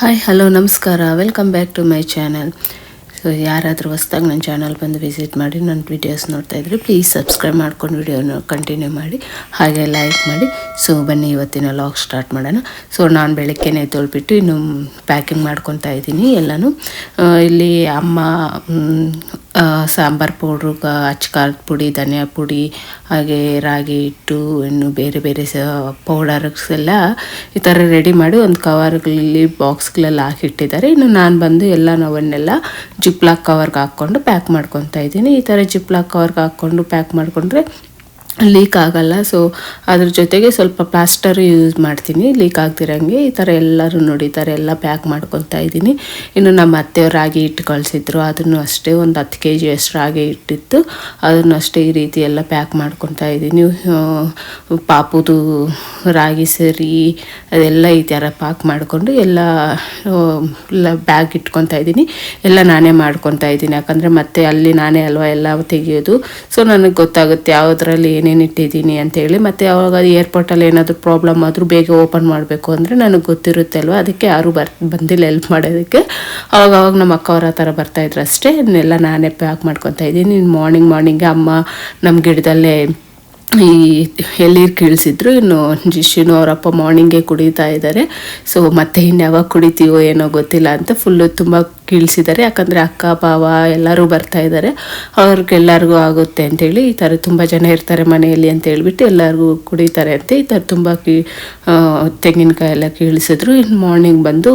Hi hello ನಮಸ್ಕಾರ. Welcome back to my channel so ಯಾರಾದರೂ ಹೊಸ್ದಾಗಿ ನನ್ನ ಚಾನಲ್ ಬಂದು ವಿಸಿಟ್ ಮಾಡಿ ನನ್ನ ವೀಡಿಯೋಸ್ ನೋಡ್ತಾ ಇದ್ರೆ ಪ್ಲೀಸ್ ಸಬ್ಸ್ಕ್ರೈಬ್ ಮಾಡ್ಕೊಂಡು ವಿಡಿಯೋನ ಕಂಟಿನ್ಯೂ ಮಾಡಿ, ಹಾಗೆ ಲೈಕ್ ಮಾಡಿ. ಸೊ ಬನ್ನಿ, ಇವತ್ತಿನ ಲಾಗ್ ಸ್ಟಾರ್ಟ್ ಮಾಡೋಣ. ಸೊ ನಾನು ಬೆಳಗ್ಗೆನೇ ತೊಳ್ಬಿಟ್ಟು ಇನ್ನು ಪ್ಯಾಕಿಂಗ್ ಮಾಡ್ಕೊತಾ ಇದ್ದೀನಿ ಎಲ್ಲನೂ. ಇಲ್ಲಿ ಅಮ್ಮ ಸಾಂಬಾರ್ ಪೌಡ್ರು, ಕ ಅಚ್ಕಾರದ ಪುಡಿ, ಧನಿಯಾ ಪುಡಿ, ಹಾಗೆ ರಾಗಿ ಹಿಟ್ಟು, ಇನ್ನು ಬೇರೆ ಬೇರೆ ಸ ಪೌಡರ್ಸ್ ಎಲ್ಲ ಈ ಥರ ರೆಡಿ ಮಾಡಿ ಒಂದು ಕವರ್ಗಳಲ್ಲಿ ಬಾಕ್ಸ್ಗಳಲ್ಲಿ ಹಾಕಿಟ್ಟಿದ್ದಾರೆ. ಇನ್ನು ನಾನು ಬಂದು ಎಲ್ಲ ಅವನ್ನೆಲ್ಲ ಜಿಪ್ಲಾಕ್ ಕವರ್ಗೆ ಹಾಕ್ಕೊಂಡು ಪ್ಯಾಕ್ ಮಾಡ್ಕೊತಾ ಇದ್ದೀನಿ. ಈ ಥರ ಜಿಪ್ಲಾಕ್ ಕವರ್ಗೆ ಹಾಕ್ಕೊಂಡು ಪ್ಯಾಕ್ ಮಾಡಿಕೊಂಡ್ರೆ ಲೀಕ್ ಆಗಲ್ಲ. ಸೊ ಅದ್ರ ಜೊತೆಗೆ ಸ್ವಲ್ಪ ಪ್ಲಾಸ್ಟರ್ ಯೂಸ್ ಮಾಡ್ತೀನಿ. ಲೀಕ್ ಆಗ್ತಿರಂಗೆ. ಈ ಥರ ಎಲ್ಲರೂ ನೋಡಿ ಈ ಥರ ಎಲ್ಲ ಪ್ಯಾಕ್ ಮಾಡ್ಕೊತಾ ಇದ್ದೀನಿ. ಇನ್ನು ನಮ್ಮ ಅತ್ತೆಯವ್ರು ರಾಗಿ ಹಿಟ್ಟು ಕಳಿಸಿದ್ರು ಅದನ್ನು ಅಷ್ಟೇ ಒಂದು ಹತ್ತು ಕೆ ಜಿ ಅಷ್ಟು ರಾಗಿ ಇಟ್ಟಿತ್ತು. ಅದನ್ನು ಅಷ್ಟೇ ಈ ರೀತಿ ಎಲ್ಲ ಪ್ಯಾಕ್ ಮಾಡ್ಕೊತಾ ಇದ್ದೀನಿ. ಪಾಪುದು ರಾಗಿ ಸರಿ, ಅದೆಲ್ಲ ಈ ಥರ ಪಾಕ್ ಮಾಡಿಕೊಂಡು ಎಲ್ಲ ಬ್ಯಾಗ್ ಇಟ್ಕೊತಾ ಇದ್ದೀನಿ. ಎಲ್ಲ ನಾನೇ ಮಾಡ್ಕೊತಾ ಇದ್ದೀನಿ. ಯಾಕಂದರೆ ಮತ್ತೆ ಅಲ್ಲಿ ನಾನೇ ಅಲ್ವಾ ಎಲ್ಲ ತೆಗೆಯೋದು. ಸೊ ನನಗೆ ಗೊತ್ತಾಗುತ್ತೆ ಯಾವುದ್ರಲ್ಲಿ ಏನೇನು ಇಟ್ಟಿದ್ದೀನಿ ಅಂತೇಳಿ ಮತ್ತು ಯಾವಾಗ ಏರ್ಪೋರ್ಟಲ್ಲಿ ಏನಾದರೂ ಪ್ರಾಬ್ಲಮ್ ಆದರೂ ಬೇಗ ಓಪನ್ ಮಾಡಬೇಕು ಅಂದರೆ ನನಗೆ ಗೊತ್ತಿರುತ್ತೆ ಅಲ್ವಾ? ಅದಕ್ಕೆ ಯಾರೂ ಬರ್, ಬಂದಿಲ್ಲ ಹೆಲ್ಪ್ ಮಾಡೋದಕ್ಕೆ. ಅವಾಗ ಅವಾಗ ನಮ್ಮ ಅಕ್ಕ ಅವ್ರ ಥರ ಬರ್ತಾಯಿದ್ರು ಅಷ್ಟೇ. ಇದನ್ನೆಲ್ಲ ನಾನೇ ಪ್ಯಾಕ್ ಮಾಡ್ಕೊತಾ ಇದ್ದೀನಿ. ಮಾರ್ನಿಂಗ್ ಮಾರ್ನಿಂಗ್ಗೆ ಅಮ್ಮ ನಮ್ಮ ಗಿಡದಲ್ಲೇ ಈ ಎಳ್ಳೀರು ಕೀಳಿಸಿದ್ರು. ಇನ್ನು ಜಿಶಿನು ಅವರಪ್ಪ ಮಾರ್ನಿಂಗೇ ಕುಡಿತಾ ಇದ್ದಾರೆ ಸೊ ಮತ್ತೆ ಇನ್ನು ಯಾವಾಗ ಕುಡಿತೀವೋ ಏನೋ ಗೊತ್ತಿಲ್ಲ ಅಂತ ಫುಲ್ಲು ತುಂಬ ಕೀಳಿಸಿದ್ದಾರೆ ಯಾಕಂದರೆ ಅಕ್ಕ ಪಾವ ಎಲ್ಲರೂ ಬರ್ತಾ ಇದ್ದಾರೆ ಅವ್ರಿಗೆಲ್ಲರಿಗೂ ಆಗುತ್ತೆ ಅಂತೇಳಿ ಈ ಥರ ತುಂಬ ಜನ ಇರ್ತಾರೆ ಮನೆಯಲ್ಲಿ ಅಂತ ಹೇಳಿಬಿಟ್ಟು ಎಲ್ಲರಿಗೂ ಕುಡಿತಾರೆ ಅಂತ ಈ ಥರ ತುಂಬ ಕೀ ತೆಂಗಿನಕಾಯಿ ಎಲ್ಲ ಕೀಳಿಸಿದ್ರು. ಇನ್ನು ಮಾರ್ನಿಂಗ್ ಬಂದು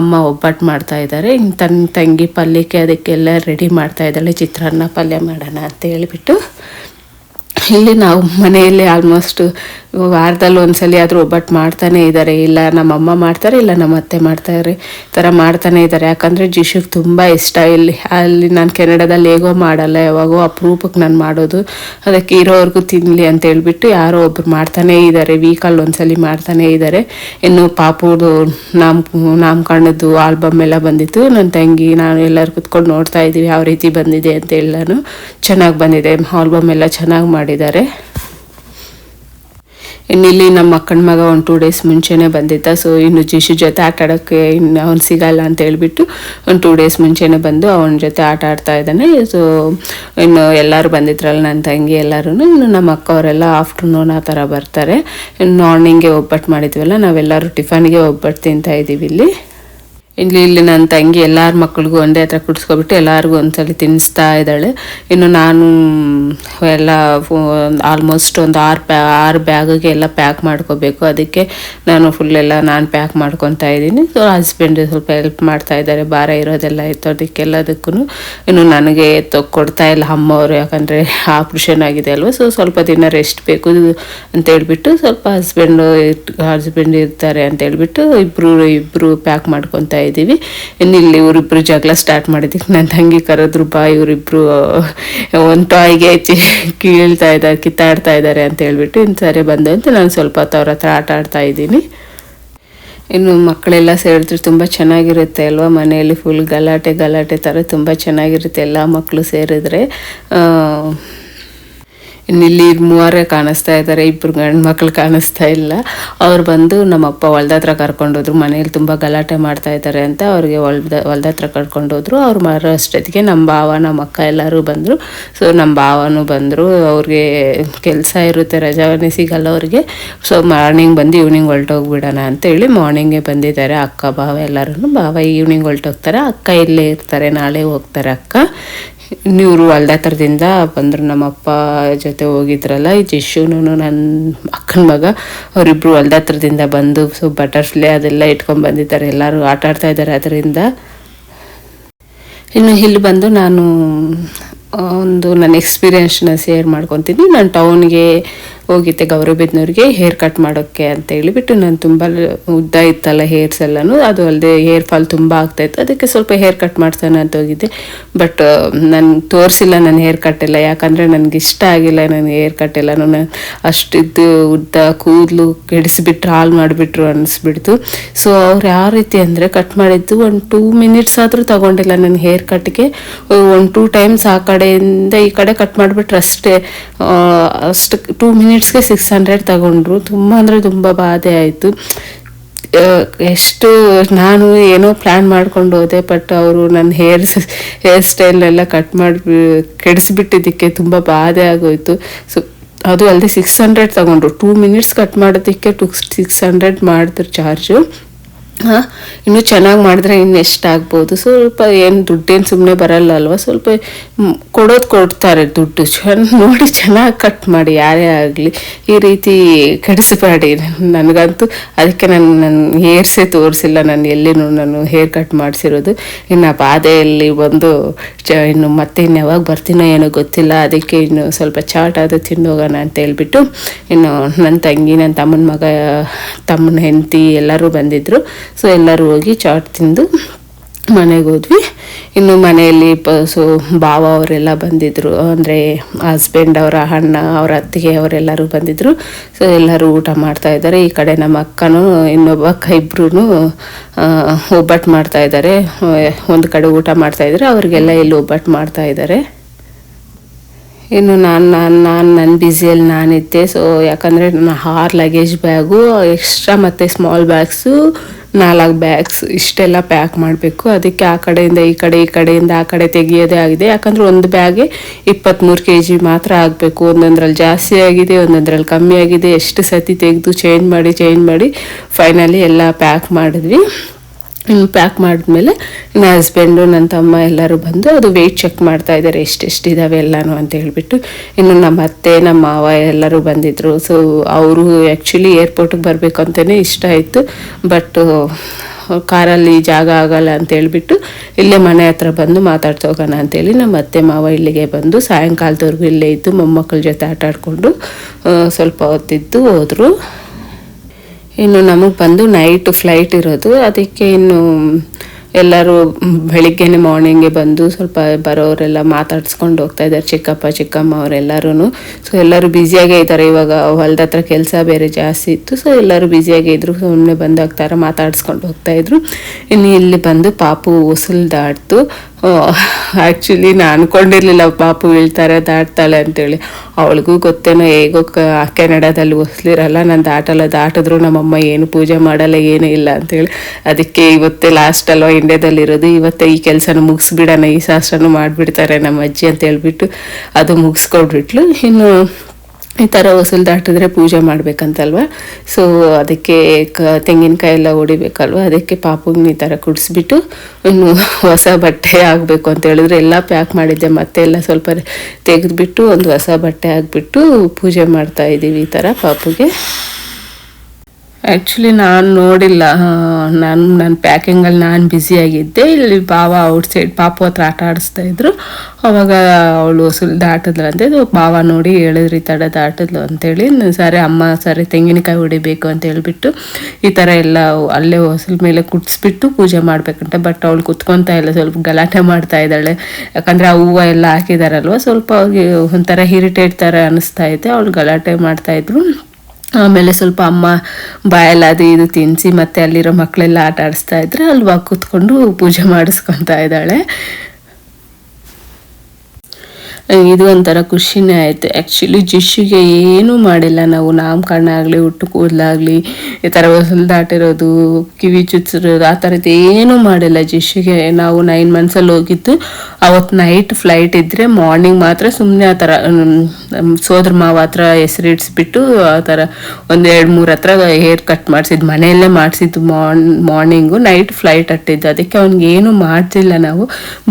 ಅಮ್ಮ ಒಬ್ಬಟ್ಟು ಮಾಡ್ತಾ ಇದ್ದಾರೆ ಇನ್ನು ತನ್ನ ತಂಗಿ ಪಲ್ಯಕ್ಕೆ ಅದಕ್ಕೆಲ್ಲ ರೆಡಿ ಮಾಡ್ತಾ ಇದ್ದಾಳೆ. ಚಿತ್ರಾನ್ನ ಪಲ್ಯ ಮಾಡೋಣ ಅಂತ ಹೇಳಿಬಿಟ್ಟು. ಇಲ್ಲಿ ನಾವು ಮನೆಯಲ್ಲಿ ಆಲ್ಮೋಸ್ಟ್ ವಾರದಲ್ಲಿ ಒಂದ್ಸಲಿ ಆದರೂ ಒಬ್ಬಟ್ಟು ಮಾಡ್ತಾನೆ ಇದ್ದಾರೆ. ಇಲ್ಲ ನಮ್ಮ ಅಮ್ಮ ಮಾಡ್ತಾರೆ, ಇಲ್ಲ ನಮ್ಮ ಅತ್ತೆ ಮಾಡ್ತಾರೆ, ಈ ಥರ ಮಾಡ್ತಾನೆ ಇದ್ದಾರೆ. ಯಾಕಂದರೆ ಜಿಶುಗೆ ತುಂಬ ಇಷ್ಟ. ಇಲ್ಲಿ, ಅಲ್ಲಿ ನಾನು ಕೆನಡಾದಲ್ಲಿ ಹೇಗೋ ಮಾಡಲ್ಲ, ಯಾವಾಗೋ ಅಪರೂಪಕ್ಕೆ ನಾನು ಮಾಡೋದು. ಅದಕ್ಕೆ ಇರೋವರೆಗೂ ತಿನ್ನಲಿ ಅಂತ ಹೇಳಿಬಿಟ್ಟು ಯಾರೋ ಒಬ್ರು ಮಾಡ್ತಾನೇ ಇದ್ದಾರೆ. ವೀಕಲ್ಲಿ ಒಂದ್ಸಲಿ ಮಾಡ್ತಾನೇ ಇದ್ದಾರೆ. ಇನ್ನು ಪಾಪುದು ನಾಮ್, ನಾಮಕರಣದ್ದು ಆಲ್ಬಮ್ ಎಲ್ಲ ಬಂದಿತ್ತು. ನನ್ನ ತಂಗಿ, ನಾನು ಎಲ್ಲರೂ ಕುತ್ಕೊಂಡು ನೋಡ್ತಾ ಇದ್ದೀವಿ. ಯಾವ ರೀತಿ ಬಂದಿದೆ ಅಂತ ಎಲ್ಲಾನು ಚೆನ್ನಾಗಿ ಬಂದಿದೆ. ಆಲ್ಬಮ್ ಎಲ್ಲ ಚೆನ್ನಾಗಿ ಮಾಡಿದ್ದಾರೆ. ಇನ್ನು ಇಲ್ಲಿ ನಮ್ಮ ಅಕ್ಕನ ಮಗ ಒಂದು ಟೂ ಡೇಸ್ ಮುಂಚೆನೇ ಬಂದಿದ್ದ. ಸೊ ಇನ್ನು ಜಿಶು ಜೊತೆ ಆಟ ಆಡೋಕ್ಕೆ ಇನ್ನು ಅವ್ನು ಸಿಗಲ್ಲ ಅಂತ ಹೇಳ್ಬಿಟ್ಟು ಒಂದು ಟೂ ಡೇಸ್ ಮುಂಚೆನೇ ಬಂದು ಅವನ ಜೊತೆ ಆಟ ಆಡ್ತಾ ಇದ್ದಾನೆ. ಸೊ ಇನ್ನು ಎಲ್ಲರೂ ಬಂದಿದ್ರಲ್ಲ ನನ್ನ ತಂಗಿ ಎಲ್ಲರೂ. ಇನ್ನು ನಮ್ಮ ಅಕ್ಕವರೆಲ್ಲ ಆಫ್ಟರ್ನೂನ್ ಆ ಥರ ಬರ್ತಾರೆ. ಇನ್ನು ಮಾರ್ನಿಂಗ್ಗೆ ಒಬ್ಬಟ್ಟು ಮಾಡಿದ್ವಲ್ಲ, ನಾವೆಲ್ಲರೂ ಟಿಫನ್ಗೆ ಒಬ್ಬಟ್ಟು ತಿಂತಾ ಇದ್ದೀವಿ ಇಲ್ಲಿ. ಇಲ್ಲಿ ಇಲ್ಲಿ ನನ್ನ ತಂಗಿ ಎಲ್ಲರ ಮಕ್ಕಳಿಗೂ ಒಂದೇ ಹತ್ರ ಕುಡಿಸ್ಕೊಬಿಟ್ಟು ಎಲ್ಲರಿಗೂ ಒಂದ್ಸಲಿ ತಿನ್ನಿಸ್ತಾ ಇದ್ದಾಳೆ. ಇನ್ನು ನಾನು ಎಲ್ಲ ಆಲ್ಮೋಸ್ಟ್ ಒಂದು ಆರು ಪ್ಯಾ ಆರು ಬ್ಯಾಗಿಗೆ ಎಲ್ಲ ಪ್ಯಾಕ್ ಮಾಡ್ಕೋಬೇಕು. ಅದಕ್ಕೆ ನಾನು ಫುಲ್ ಎಲ್ಲ ನಾನು ಪ್ಯಾಕ್ ಮಾಡ್ಕೊತಾ ಇದ್ದೀನಿ. ಸೊ ಹಸ್ಬೆಂಡ್ ಸ್ವಲ್ಪ ಹೆಲ್ಪ್ ಮಾಡ್ತಾ ಇದ್ದಾರೆ. ಭಾರ ಇರೋದೆಲ್ಲ ಎತ್ತೋದಕ್ಕೆಲ್ಲದಕ್ಕೂ ಇನ್ನು ನನಗೆ ಕೊಡ್ತಾ ಇಲ್ಲ ಅಮ್ಮವರು ಯಾಕಂದರೆ ಆಪ್ರೇಷನ್ ಆಗಿದೆ ಅಲ್ವಾ. ಸೊ ಸ್ವಲ್ಪ ದಿನ ರೆಸ್ಟ್ ಬೇಕು ಅಂತ ಹೇಳ್ಬಿಟ್ಟು ಸ್ವಲ್ಪ ಹಸ್ಬೆಂಡು ಹಸ್ಬೆಂಡ್ ಇರ್ತಾರೆ ಅಂತ ಹೇಳ್ಬಿಟ್ಟು ಇಬ್ಬರು ಇಬ್ಬರು ಪ್ಯಾಕ್ ಮಾಡ್ಕೊತಾ ಇದ್ದೀವಿ. ಇನ್ನು ಇಲ್ಲಿ ಇವರಿಬ್ರು ಜಗಳ ಸ್ಟಾರ್ಟ್ ಮಾಡಿದ್ದೀವಿ ನನ್ನ ತಂಗಿ ಕರೆದ್ರು ಬಾ ಇವರಿಬ್ರು ಒಂದು ಟಾಯ್ಗೆ ಕೀಳ್ತಾ ಇದ್ದಾರೆ, ಕಿತ್ತಾಡ್ತಾ ಇದ್ದಾರೆ ಅಂತ ಹೇಳ್ಬಿಟ್ಟು ಇನ್ನು ಸರಿ ಬಂದೆ ಅಂತ ನಾನು ಸ್ವಲ್ಪ ಹೊತ್ತು ಅವ್ರ ಹತ್ರ ಆಟ ಆಡ್ತಾ ಇದ್ದೀನಿ. ಇನ್ನು ಮಕ್ಕಳೆಲ್ಲ ಸೇರಿದ್ರೆ ತುಂಬ ಚೆನ್ನಾಗಿರುತ್ತೆ ಅಲ್ವಾ? ಮನೆಯಲ್ಲಿ ಫುಲ್ ಗಲಾಟೆ ಗಲಾಟೆ ಥರ ತುಂಬ ಚೆನ್ನಾಗಿರುತ್ತೆ. ಎಲ್ಲ ಮಕ್ಕಳು ಸೇರಿದ್ರೆ ಆ, ಇನ್ನು ಇಲ್ಲಿ ಮೂವರೇ ಕಾಣಿಸ್ತಾ ಇದ್ದಾರೆ ಇಬ್ಬರು ಗಂಡು ಮಕ್ಳು ಕಾಣಿಸ್ತಾ ಇಲ್ಲ. ಅವ್ರು ಬಂದು ನಮ್ಮಪ್ಪ ಹೊಲ್ದ ಹತ್ರ ಕರ್ಕೊಂಡೋದ್ರು ಮನೇಲಿ ತುಂಬ ಗಲಾಟೆ ಮಾಡ್ತಾ ಇದ್ದಾರೆ ಅಂತ ಅವ್ರಿಗೆ ಹೊಲ್ದ ಹೊಲ್ದ ಹತ್ರ ಕರ್ಕೊಂಡೋದ್ರು ಅವ್ರು ಮಾರೋ ಅಷ್ಟೊತ್ತಿಗೆ ನಮ್ಮ ಭಾವ ನಮ್ಮ ಅಕ್ಕ ಎಲ್ಲರೂ ಬಂದರು. ಸೊ ನಮ್ಮ ಭಾವನೂ ಬಂದರು. ಅವ್ರಿಗೆ ಕೆಲಸ ಇರುತ್ತೆ ರಜಾನೇ ಸಿಗಲ್ಲ ಅವ್ರಿಗೆ. ಸೊ ಮಾರ್ನಿಂಗ್ ಬಂದು ಈವ್ನಿಂಗ್ ಅಂತ ಅಂತೇಳಿ ಮಾರ್ನಿಂಗೇ ಬಂದಿದ್ದಾರೆ ಅಕ್ಕ ಭಾವ ಎಲ್ಲರೂ ಭಾವ ಈವ್ನಿಂಗ್ ಹೊಲ್ಟೋಗ್ತಾರೆ ಅಕ್ಕ ಇಲ್ಲೇ ಇರ್ತಾರೆ ನಾಳೆ ಹೋಗ್ತಾರೆ ಅಕ್ಕ. ಇವರು ಹೊಲ್ದ ಹತ್ರದಿಂದ ಬಂದರು. ನಮ್ಮಪ್ಪ ಜೊತೆ ಹೋಗಿದ್ರಲ್ಲ, ಈ ಜಿಶುನು ನನ್ನ ಅಕ್ಕನ ಮಗ, ಅವರಿಬ್ರು ಹೊಲ್ದ ಹತ್ರದಿಂದ ಬಂದು ಸೊ ಬಟರ್ಫ್ಲೈ ಅದೆಲ್ಲ ಇಟ್ಕೊಂಡು ಬಂದಿದ್ದಾರೆ. ಎಲ್ಲರೂ ಆಟ ಆಡ್ತಾ ಇದ್ದಾರೆ. ಅದರಿಂದ ಇನ್ನು ಇಲ್ಲಿ ಬಂದು ನಾನು ಒಂದು ನನ್ನ ಎಕ್ಸ್ಪೀರಿಯನ್ಸ್ನ ಶೇರ್ ಮಾಡ್ಕೊತೀನಿ. ನಾನು ಟೌನ್ಗೆ ಹೋಗಿದ್ದೆ ಗೌರಬಿದ್ನವ್ರಿಗೆ ಹೇರ್ ಕಟ್ ಮಾಡೋಕ್ಕೆ ಅಂತ ಹೇಳಿಬಿಟ್ಟು ನಾನು ತುಂಬ ಉದ್ದ ಇತ್ತಲ್ಲ ಹೇರ್ಸ್ ಎಲ್ಲನೂ. ಅದು ಅಲ್ಲದೆ ಹೇರ್ ಫಾಲ್ ತುಂಬ ಆಗ್ತಾಯಿತ್ತು ಅದಕ್ಕೆ ಸ್ವಲ್ಪ ಹೇರ್ ಕಟ್ ಮಾಡ್ತಾನೆ ಅಂತ ಹೋಗಿದ್ದೆ. ಬಟ್ ನಾನು ತೋರಿಸಿಲ್ಲ ನನ್ನ ಹೇರ್ ಕಟ್ ಎಲ್ಲ. ಯಾಕಂದರೆ ನನಗೆ ಇಷ್ಟ ಆಗಿಲ್ಲ ನನ್ನ ಹೇರ್ ಕಟ್ ಎಲ್ಲ ನಾನು ಅಷ್ಟಿದ್ದು ಉದ್ದ, ಕೂದಲು ಕೆಡಿಸ್ಬಿಟ್ರು ಹಾಳು ಮಾಡಿಬಿಟ್ರು ಅನ್ನಿಸ್ಬಿಡ್ತು ಸೊ ಅವ್ರು ಯಾವ ರೀತಿ ಅಂದರೆ ಕಟ್ ಮಾಡಿದ್ದು ಒಂದು ಟೂ ಮಿನಿಟ್ಸ್ ಆದರೂ ತಗೊಂಡಿಲ್ಲ ನನ್ನ ಹೇರ್ ಕಟ್ಗೆ ಒಂದು ಟೂ ಟೈಮ್ಸ್ ಆ ಕಡೆಯಿಂದ ಈ ಕಡೆ ಕಟ್ ಮಾಡಿಬಿಟ್ರೆ ಅಷ್ಟೇ. ಅಷ್ಟು ಟೂ ಮಿನಿಟ್ಸ್ಗೆ ಸಿಕ್ಸ್ ಹಂಡ್ರೆಡ್ ತಗೊಂಡ್ರು. ತುಂಬ ಅಂದರೆ ತುಂಬ ಬಾಧೆ ಆಯಿತು. ಎಷ್ಟು ನಾನು ಏನೋ ಪ್ಲ್ಯಾನ್ ಮಾಡ್ಕೊಂಡು ಹೋದೆ, ಬಟ್ ಅವರು ನನ್ನ ಹೇರ್ ಹೇರ್ ಸ್ಟೈಲ್ನೆಲ್ಲ ಕಟ್ ಮಾಡಿ ಕೆಡಿಸ್ಬಿಟ್ಟಿದ್ದಕ್ಕೆ ತುಂಬ ಬಾಧೆ ಆಗೋಯ್ತು. ಸೊ, ಅದು ಅಲ್ಲದೆ ಸಿಕ್ಸ್ ಹಂಡ್ರೆಡ್ ತಗೊಂಡ್ರು. ಟೂ ಮಿನಿಟ್ಸ್ ಕಟ್ ಮಾಡೋದಕ್ಕೆ ಟು, ಸಿಕ್ಸ್ ಹಂಡ್ರೆಡ್ ಮಾಡಿದ್ರು ಚಾರ್ಜು. ಹಾಂ, ಇನ್ನೂ ಚೆನ್ನಾಗಿ ಮಾಡಿದ್ರೆ ಇನ್ನು ಎಷ್ಟಾಗ್ಬೋದು ಸ್ವಲ್ಪ ಏನು ದುಡ್ಡೇನು ಸುಮ್ಮನೆ ಬರಲ್ಲ ಅಲ್ವಾ? ಸ್ವಲ್ಪ ಕೊಡೋದು ಕೊಡ್ತಾರೆ ದುಡ್ಡು. ಚೆನ್ನ ನೋಡಿ ಚೆನ್ನಾಗಿ ಕಟ್ ಮಾಡಿ, ಯಾರೇ ಆಗಲಿ. ಈ ರೀತಿ ಕೆಡಿಸಬೇಡಿ ನನಗಂತೂ ಅದಕ್ಕೆ ನಾನು ನನ್ನ ಹೇರ್ಸೇ ತೋರಿಸಿಲ್ಲ. ನಾನು ಎಲ್ಲಿನೂ ನಾನು ಹೇರ್ ಕಟ್ ಮಾಡಿಸಿರೋದು. ಇನ್ನು ಬಾಧೆಯಲ್ಲಿ ಬಂದು ಚ, ಇನ್ನು ಮತ್ತೆ ಇನ್ನು ಯಾವಾಗ ಬರ್ತೀನೋ ಏನೋ ಗೊತ್ತಿಲ್ಲ. ಅದಕ್ಕೆ ಇನ್ನು ಸ್ವಲ್ಪ ಚಾಟ್ ಅದು ತಿಂದೋಗೋಣ ಅಂತ ಹೇಳ್ಬಿಟ್ಟು, ಇನ್ನು ನನ್ನ ತಂಗಿ ನನ್ನ ತಮ್ಮನ ಮಗ, ತಮ್ಮನ ಹೆಂಡತಿ ಎಲ್ಲರೂ ಬಂದಿದ್ದರು ಸೊ ಎಲ್ಲರೂ ಹೋಗಿ ಚಾಟ್ ತಿಂದು ಮನೆಗೆ ಹೋದ್ವಿ. ಇನ್ನು ಮನೆಯಲ್ಲಿ ಪ ಸೊ ಬಾವ ಅವರೆಲ್ಲ ಬಂದಿದ್ದರು ಅಂದರೆ ಹಸ್ಬೆಂಡ್ ಅವರ ಅಣ್ಣ, ಅವರ ಅತ್ತಿಗೆ ಅವರೆಲ್ಲರೂ ಬಂದಿದ್ದರು ಸೊ ಎಲ್ಲರೂ ಊಟ ಮಾಡ್ತಾ ಇದ್ದಾರೆ. ಈ ಕಡೆ ನಮ್ಮ ಅಕ್ಕನೂ, ಇನ್ನೊಬ್ಬ ಅಕ್ಕ ಇಬ್ಬರೂ ಒಬ್ಬಟ್ಟು ಮಾಡ್ತಾ ಇದ್ದಾರೆ. ಒಂದು ಕಡೆ ಊಟ ಮಾಡ್ತಾ ಇದ್ದಾರೆ. ಅವ್ರಿಗೆಲ್ಲ ಇಲ್ಲಿ ಒಬ್ಬಟ್ಟು ಮಾಡ್ತಾ ಇದ್ದಾರೆ. ಇನ್ನು ನಾನು ನಾನು ನಾನು ನನ್ನ ಬ್ಯುಸಿಯಲ್ಲಿ ನಾನಿದ್ದೆ. ಸೊ ಯಾಕಂದರೆ ನನ್ನ ಹಾರ್ ಲಗೇಜ್ ಬ್ಯಾಗು ಎಕ್ಸ್ಟ್ರಾ ಮತ್ತು ಸ್ಮಾಲ್ ಬ್ಯಾಗ್ಸು ನಾಲ್ಕು ಬ್ಯಾಗ್ಸ್ ಇಷ್ಟೆಲ್ಲ ಪ್ಯಾಕ್ ಮಾಡಬೇಕು. ಅದಕ್ಕೆ ಆ ಕಡೆಯಿಂದ ಈ ಕಡೆ, ಈ ಕಡೆಯಿಂದ ಆ ಕಡೆ ತೆಗಿಯೋದೇ ಆಗಿದೆ. ಯಾಕಂದರೆ ಒಂದು ಬ್ಯಾಗೆ ಇಪ್ಪತ್ತ್ಮೂರು ಕೆ ಜಿ ಮಾತ್ರ ಆಗಬೇಕು. ಒಂದೊಂದ್ರಲ್ಲಿ ಜಾಸ್ತಿ ಆಗಿದೆ, ಒಂದೊಂದ್ರಲ್ಲಿ ಕಮ್ಮಿ ಆಗಿದೆ. ಎಷ್ಟು ಸತಿ ತೆಗೆದು ಚೇಂಜ್ ಮಾಡಿ ಚೇಂಜ್ ಮಾಡಿ ಫೈನಲಿ ಎಲ್ಲ ಪ್ಯಾಕ್ ಮಾಡಿದ್ವಿ. ಪ್ಯಾಕ್ ಮಾಡಿದ್ಮೇಲೆ ನನ್ನ ಹಸ್ಬೆಂಡು, ನನ್ನ ತಮ್ಮ ಎಲ್ಲರೂ ಬಂದು ಅದು ವೆಯ್ಟ್ ಚೆಕ್ ಮಾಡ್ತಾ ಇದ್ದಾರೆ. ಎಷ್ಟೆಷ್ಟು ಇದ್ದಾವೆ ಎಲ್ಲನೂ ಅಂತ ಹೇಳಿಬಿಟ್ಟು ಇನ್ನು ನಮ್ಮ ಅತ್ತೆ, ನಮ್ಮ ಮಾವ ಎಲ್ಲರೂ ಬಂದಿದ್ದರು ಸೊ ಅವರು ಆ್ಯಕ್ಚುಲಿ ಏರ್ಪೋರ್ಟಿಗೆ ಬರಬೇಕು ಅಂತಲೇ ಇಷ್ಟ ಆಯಿತು. ಬಟ್ ಕಾರಲ್ಲಿ ಜಾಗ ಆಗಲ್ಲ ಅಂತ ಹೇಳ್ಬಿಟ್ಟು ಇಲ್ಲೇ ಮನೆ ಹತ್ರ ಬಂದು ಮಾತಾಡ್ತಾ ಹೋಗೋಣ ಅಂತೇಳಿ ನಮ್ಮ ಅತ್ತೆ, ಮಾವ ಇಲ್ಲಿಗೆ ಬಂದು ಸಾಯಂಕಾಲದವರೆಗೂ ಇಲ್ಲೇ ಇದ್ದು, ಮೊಮ್ಮಕ್ಕಳ ಜೊತೆ ಆಟಾಡಿಕೊಂಡು ಸ್ವಲ್ಪ ಹೊತ್ತಿದ್ದು ಹೋದರು. ಇನ್ನು ನಮಗೆ ಬಂದು ನೈಟ್ ಫ್ಲೈಟ್ ಇರೋದು. ಅದಕ್ಕೆ ಇನ್ನು ಎಲ್ಲರೂ ಬೆಳಿಗ್ಗೆನೆ ಮಾರ್ನಿಂಗೆ ಬಂದು ಸ್ವಲ್ಪ ಬರೋರೆಲ್ಲ ಮಾತಾಡ್ಸ್ಕೊಂಡು ಹೋಗ್ತಾ ಇದ್ದಾರೆ. ಚಿಕ್ಕಪ್ಪ, ಚಿಕ್ಕಮ್ಮ ಅವರೆಲ್ಲರೂ ಸೊ ಎಲ್ಲರೂ ಬ್ಯುಸಿಯಾಗೇ ಇದ್ದಾರೆ. ಇವಾಗ ಹೊಲ್ದ ಹತ್ರ ಕೆಲಸ ಬೇರೆ ಜಾಸ್ತಿ ಇತ್ತು. ಸೊ ಎಲ್ಲರೂ ಬ್ಯುಸಿಯಾಗೇ ಇದ್ರು. ಸುಮ್ಮನೆ ಬಂದು ಹೋಗ್ತಾರೆ ಮಾತಾಡ್ಸ್ಕೊಂಡು ಹೋಗ್ತಾ ಇದ್ರು. ಇನ್ನು ಇಲ್ಲಿ ಬಂದು ಪಾಪು ಉಸುಲ್ ದಾಟ್ತು ಆ್ಯಕ್ಚುಲಿ ನಾನು ಅನ್ಕೊಂಡಿರ್ಲಿಲ್ಲ ಪಾಪು ಬೀಳ್ತಾರೆ ದಾಟ್ತಾಳೆ ಅಂತೇಳಿ. ಅವಳಿಗೂ ಗೊತ್ತೇನೋ ಹೇಗೋ ಕೆನಡಾದಲ್ಲಿ ಹೊಸ್ಲಿರಲ್ಲ ನಾನು ದಾಟಲ್ಲ, ದಾಟಿದ್ರು ನಮ್ಮಮ್ಮ ಏನು ಪೂಜೆ ಮಾಡಲ್ಲ, ಏನೂ ಇಲ್ಲ ಅಂತೇಳಿ. ಅದಕ್ಕೆ ಇವತ್ತೇ ಲಾಸ್ಟ್ ಅಲ್ವಾ ಇಂಡ್ಯಾದಲ್ಲಿ ಇರೋದು, ಇವತ್ತೇ ಈ ಕೆಲಸನ ಮುಗಿಸ್ಬಿಡೋಣ, ಈ ಶಾಸ್ತ್ರನೂ ಮಾಡಿಬಿಡ್ತಾರೆ ನಮ್ಮ ಅಜ್ಜಿ ಅಂತ ಹೇಳ್ಬಿಟ್ಟು ಅದು ಮುಗಿಸ್ಕೊಂಡ್ಬಿಟ್ಲು. ಇನ್ನು ಈ ಥರ ಹೊಸಲು ದಾಟಿದ್ರೆ ಪೂಜೆ ಮಾಡ್ಬೇಕಂತಲ್ವ? ಸೊ ಅದಕ್ಕೆ ಕ, ತೆಂಗಿನಕಾಯಿ ಎಲ್ಲ ಹೊಡಿಬೇಕಲ್ವ? ಅದಕ್ಕೆ ಪಾಪುಗೆ ಈ ಥರ ಕುಡಿಸ್ಬಿಟ್ಟು ಇನ್ನು ಹೊಸ ಬಟ್ಟೆ ಆಗಬೇಕು ಅಂತ ಹೇಳಿದ್ರೆ ಎಲ್ಲ ಪ್ಯಾಕ್ ಮಾಡಿದ್ದೆ. ಮತ್ತೆ ಎಲ್ಲ ಸ್ವಲ್ಪ ತೆಗೆದುಬಿಟ್ಟು ಒಂದು ಹೊಸ ಬಟ್ಟೆ ಹಾಕ್ಬಿಟ್ಟು ಪೂಜೆ ಮಾಡ್ತಾ ಇದ್ದೀವಿ ಈ ಥರ ಪಾಪುಗೆ. ಆ್ಯಕ್ಚುಲಿ ನಾನು ನೋಡಿಲ್ಲ. ನಾನು ನನ್ನ ಪ್ಯಾಕಿಂಗಲ್ಲಿ ನಾನು ಬ್ಯುಸಿಯಾಗಿದ್ದೆ ಇಲ್ಲಿ ಬಾವ ಔಟ್ಸೈಡ್ ಪಾಪು ಹತ್ರ ಆಟ ಆಡಿಸ್ತಾ ಇದ್ರು. ಅವಾಗ ಅವಳು ಸುಲ್ ದಾಟಿದ್ಳು ಅಂತ ಬಾವ ನೋಡಿ ಹೇಳಿದ್ರಿ ಥರ ದಾಟಿದ್ಲು ಅಂತೇಳಿ. ಸರಿ, ಅಮ್ಮ ಸರಿ, ತೆಂಗಿನಕಾಯಿ ಹೊಡಿಬೇಕು ಅಂತ ಹೇಳ್ಬಿಟ್ಟು ಈ ಥರ ಎಲ್ಲ ಅಲ್ಲೇ ಹೊಸಲ್ ಮೇಲೆ ಕುಟ್ಸ್ಬಿಟ್ಟು ಪೂಜೆ ಮಾಡ್ಬೇಕಂತ. ಬಟ್ ಅವಳು ಕುತ್ಕೊತಾ ಇಲ್ಲ. ಸ್ವಲ್ಪ ಗಲಾಟೆ ಮಾಡ್ತಾ ಇದ್ದಾಳೆ. ಯಾಕಂದರೆ ಆ ಹೂವು ಎಲ್ಲ ಹಾಕಿದಾರಲ್ವ. ಸ್ವಲ್ಪ ಅವ್ರಿಗೆ ಒಂಥರ ಇರಿಟೇಟ್ ಥರ ಅನಿಸ್ತಾ ಇದೆ. ಅವಳು ಗಲಾಟೆ ಮಾಡ್ತಾ ಇದ್ರು. ಆಮೇಲೆ ಸ್ವಲ್ಪ ಅಮ್ಮ ಬಾಯಲ್ಲಿ ಅದು ಇದು ತಿನ್ನಿಸಿ ಮತ್ತೆ ಅಲ್ಲಿರೋ ಮಕ್ಕಳೆಲ್ಲ ಆಟ ಆಡಿಸ್ತಾ ಇದ್ರೆ ಅಲ್ಲಿ ಕೂತ್ಕೊಂಡು ಪೂಜೆ ಮಾಡಿಸ್ಕೊತಾ ಇದ್ದಾಳೆ. ಇದು ಒಂಥರ ಖುಷಿನೇ ಆಯಿತು. ಆ್ಯಕ್ಚುಲಿ ಜಿಶಿಗೆ ಏನೂ ಮಾಡಿಲ್ಲ ನಾವು. ನಾಮಕರಣ ಆಗಲಿ ಹುಟ್ಟು ಕೂದಲಾಗಲಿ, ಈ ಥರ ಹೊಸಲು ದಾಟಿರೋದು ಕಿವಿ ಚುಚ್ಚಿರೋದು, ಆ ಥರದ್ದು ಏನೂ ಮಾಡಿಲ್ಲ ಜಿಶಿಗೆ. ನಾವು ನೈನ್ ಮಂತ್ಸಲ್ಲಿ ಹೋಗಿದ್ದು ಅವತ್ತು ನೈಟ್ ಫ್ಲೈಟ್ ಇದ್ದರೆ ಮಾರ್ನಿಂಗ್ ಮಾತ್ರ ಸುಮ್ಮನೆ ಆ ಥರ ಸೋದ್ರ ಮಾವ ಹತ್ರ ಹೆಸರಿಡ್ಸ್ಬಿಟ್ಟು ಆ ಥರ ಒಂದು ಎರಡು, ಮೂರು ಹತ್ರ ಹೇರ್ ಕಟ್ ಮಾಡಿಸಿದ್ದು ಮನೆಯಲ್ಲೇ ಮಾಡಿಸಿದ್ದು ಮಾರ್ನ್ ಮಾರ್ನಿಂಗು ನೈಟ್ ಫ್ಲೈಟ್ ಹಟ್ಟಿದ್ದು ಅದಕ್ಕೆ ಅವ್ನಿಗೆ ಏನೂ ಮಾಡ್ತಿಲ್ಲ ನಾವು.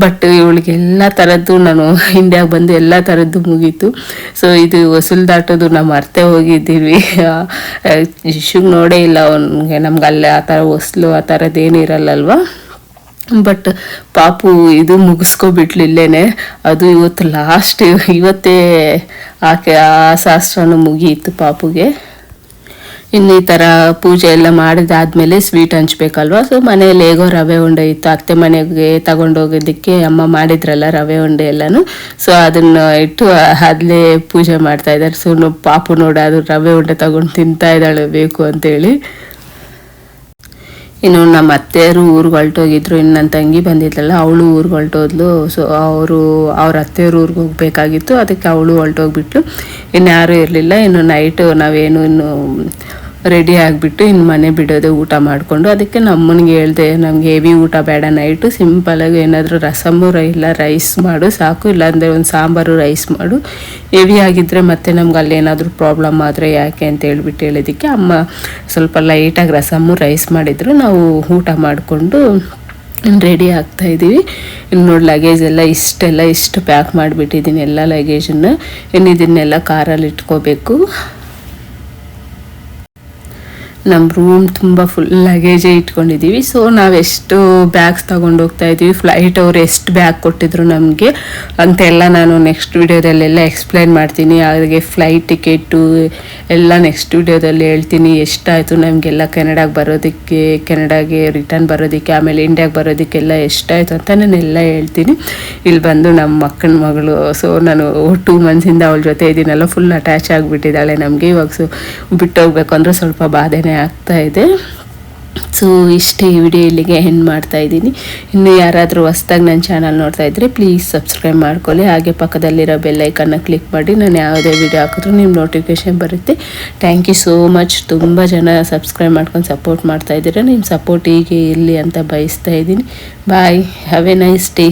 ಬಟ್ ಇವಳಿಗೆಲ್ಲ ಥರದ್ದು ನಾನು ಇಂಡಿಯಾಗೆ ಬಂದು ಎಲ್ಲ ಥರದ್ದು ಮುಗೀತು. ಸೊ ಇದು ವಸೂಲ್ ದಾಟೋದು ನಾವು ಮರ್ತೆ ಹೋಗಿದ್ದೀವಿ. ಶಿಶುಗೆ ನೋಡೇ ಇಲ್ಲ ಅವನಿಗೆ. ನಮ್ಗೆ ಅಲ್ಲೇ ಆ ಥರ ಹೊಸ್ಲು ಆ ಥರದ್ದು ಏನೂ ಇರಲ್ಲಲ್ವಾ? ಬಟ್ ಪಾಪು ಇದು ಮುಗಿಸ್ಕೊಬಿಟ್ಲಿಲ್ಲೇನೆ. ಅದು ಇವತ್ತು ಲಾಸ್ಟ್ ಇವತ್ತೇ ಆಕೆ ಆ ಶಾಸ್ತ್ರನೂ ಮುಗಿಯಿತು ಪಾಪುಗೆ. ಇನ್ನು ಈ ಥರ ಪೂಜೆ ಎಲ್ಲ ಮಾಡಿದಾದ್ಮೇಲೆ ಸ್ವೀಟ್ ಹಂಚ್ಬೇಕಲ್ವ? ಸೊ ಮನೆಯಲ್ಲಿ ಹೇಗೋ ರವೆ ಉಂಡೆ ಇತ್ತು. ಅತ್ತೆ ಮನೆಗೆ ತಗೊಂಡೋಗೋದಕ್ಕೆ ಅಮ್ಮ ಮಾಡಿದ್ರಲ್ಲ ರವೆ ಉಂಡೆ ಎಲ್ಲನೂ. ಸೊ ಅದನ್ನು ಇಟ್ಟು ಅಲ್ಲೇ ಪೂಜೆ ಮಾಡ್ತಾ ಇದ್ದಾರೆ. ಸೊ ಪಾಪು ನೋಡಿ, ಅದು ರವೆ ಉಂಡೆ ತಗೊಂಡು ತಿಂತಾ ಇದ್ದಾಳೆ, ಬೇಕು ಅಂತೇಳಿ. ಇನ್ನು ನಮ್ಮ ಅತ್ತೆಯರು ಊರಿಗೆ ಹೊರಟೋಗಿದ್ರು. ಇನ್ನು ನನ್ನ ತಂಗಿ ಬಂದಿದ್ಲಲ್ಲ ಅವಳು ಊರಿಗೆ ಹೊರಟೋದ್ಲು. ಸೊ ಅವರು, ಅವ್ರ ಅತ್ತೆಯವ್ರ ಊರಿಗೆ ಹೋಗ್ಬೇಕಾಗಿತ್ತು. ಅದಕ್ಕೆ ಅವಳು ಹೊರಟೋಗ್ಬಿಟ್ಲು. ಇನ್ನು ಯಾರೂ ಇರಲಿಲ್ಲ. ಇನ್ನು ನೈಟು ನಾವೇನು, ಇನ್ನು ರೆಡಿ ಆಗಿಬಿಟ್ಟು ಇನ್ನು ಮನೆ ಬಿಡೋದೆ ಊಟ ಮಾಡಿಕೊಂಡು ಅದಕ್ಕೆ ನಮ್ಮನಿಗೆ ಹೇಳಿದೆ ನಮ್ಗೆ ಹೆವಿ ಊಟ ಬೇಡ ನೈಟು ಸಿಂಪಲಾಗಿ ಏನಾದರೂ ರಸಮು ಇಲ್ಲ ರೈಸ್ ಮಾಡು, ಸಾಕು, ಇಲ್ಲಾಂದರೆ ಒಂದು ಸಾಂಬಾರು ರೈಸ್ ಮಾಡು. ಹೆವಿ ಆಗಿದ್ದರೆ ಮತ್ತೆ ನಮ್ಗೆ ಅಲ್ಲಿ ಏನಾದರೂ ಪ್ರಾಬ್ಲಮ್ ಆದರೆ ಯಾಕೆ ಅಂತ ಹೇಳ್ಬಿಟ್ಟು ಹೇಳಿದ್ದಕ್ಕೆ ಅಮ್ಮ ಸ್ವಲ್ಪ ಲೈಟಾಗಿ ರಸಮು ರೈಸ್ ಮಾಡಿದ್ರು. ನಾವು ಊಟ ಮಾಡಿಕೊಂಡು ರೆಡಿ ಆಗ್ತಾ ಇದ್ದೀವಿ ಇನ್ನು ನೋಡಿ ಲಗೇಜ್ ಎಲ್ಲ ಇಷ್ಟೆಲ್ಲ ಇಷ್ಟು ಪ್ಯಾಕ್ ಮಾಡಿಬಿಟ್ಟಿದ್ದೀನಿ ಎಲ್ಲ ಲಗೇಜನ್ನು ಇನ್ನು ಇದನ್ನೆಲ್ಲ ಕಾರಲ್ಲಿ ಇಟ್ಕೋಬೇಕು. ನಮ್ಮ ರೂಮ್ ತುಂಬ ಫುಲ್ ಲಗೇಜೇ ಇಟ್ಕೊಂಡಿದ್ದೀವಿ ಸೊ ನಾವು ಎಷ್ಟು ಬ್ಯಾಗ್ಸ್ ತಗೊಂಡು ಹೋಗ್ತಾ ಇದ್ದೀವಿ ಫ್ಲೈಟ್ ಅವ್ರು ಎಷ್ಟು ಬ್ಯಾಗ್ ಕೊಟ್ಟಿದ್ರು ನಮಗೆ ಅಂತೆಲ್ಲ ನಾನು ನೆಕ್ಸ್ಟ್ ವೀಡಿಯೋದಲ್ಲೆಲ್ಲ ಎಕ್ಸ್ಪ್ಲೈನ್ ಮಾಡ್ತೀನಿ. ಹಾಗೆ ಫ್ಲೈಟ್ ಟಿಕೆಟು ಎಲ್ಲ ನೆಕ್ಸ್ಟ್ ವಿಡಿಯೋದಲ್ಲಿ ಹೇಳ್ತೀನಿ. ಎಷ್ಟಾಯಿತು ನಮಗೆಲ್ಲ ಕೆನಡಾಗೆ ಬರೋದಕ್ಕೆ ಕೆನಡಾಗೆ ರಿಟರ್ನ್ ಬರೋದಕ್ಕೆ, ಆಮೇಲೆ ಇಂಡಿಯಾಗೆ ಬರೋದಕ್ಕೆಲ್ಲ ಎಷ್ಟಾಯಿತು ಅಂತ ನಾನು ಎಲ್ಲ ಹೇಳ್ತೀನಿ. ಇಲ್ಲಿ ಬಂದು ನಮ್ಮ ಅಕ್ಕನ ಮಗಳು ಸೊ ನಾನು ಟೂ ಮಂತ್ಸಿಂದ ಅವಳ ಜೊತೆ ಇದ್ದೀನಲ್ಲ ಫುಲ್ ಅಟ್ಯಾಚ್ ಆಗಿಬಿಟ್ಟಿದ್ದಾಳೆ ನಮಗೆ. ಇವಾಗ ಸೊ ಬಿಟ್ಟೋಗ್ಬೇಕು ಅಂದರೆ ಸ್ವಲ್ಪ ಬಾಧೆನೇ ಆಗ್ತಾ ಇದೆ. ಸೊ ಇಷ್ಟೇ ಈ ವಿಡಿಯೋ ಇಲ್ಲಿಗೆ ಹೆಣ್ಣು ಮಾಡ್ತಾ ಇದ್ದೀನಿ. ಇನ್ನು ಯಾರಾದರೂ ಹೊಸ್ದಾಗಿ ನನ್ನ ಚಾನಲ್ ನೋಡ್ತಾ ಇದ್ದರೆ ಪ್ಲೀಸ್ ಸಬ್ಸ್ಕ್ರೈಬ್ ಮಾಡ್ಕೊಳ್ಳಿ. ಹಾಗೆ ಪಕ್ಕದಲ್ಲಿರೋ ಬೆಲ್ಲೈಕನ್ನ ಕ್ಲಿಕ್ ಮಾಡಿ. ನಾನು ಯಾವುದೇ ವಿಡಿಯೋ ಹಾಕಿದ್ರು ನಿಮ್ಮ ನೋಟಿಫಿಕೇಶನ್ ಬರುತ್ತೆ. ಥ್ಯಾಂಕ್ ಯು ಸೋ ಮಚ್ ತುಂಬ ಜನ ಸಬ್ಸ್ಕ್ರೈಬ್ ಮಾಡ್ಕೊಂಡು ಸಪೋರ್ಟ್ ಮಾಡ್ತಾ ಇದ್ದೀರಾ. ನಿಮ್ಮ ಸಪೋರ್ಟ್ ಹೀಗೆ ಇರಲಿ ಅಂತ ಬಯಸ್ತಾ ಇದ್ದೀನಿ. Bye have a nice day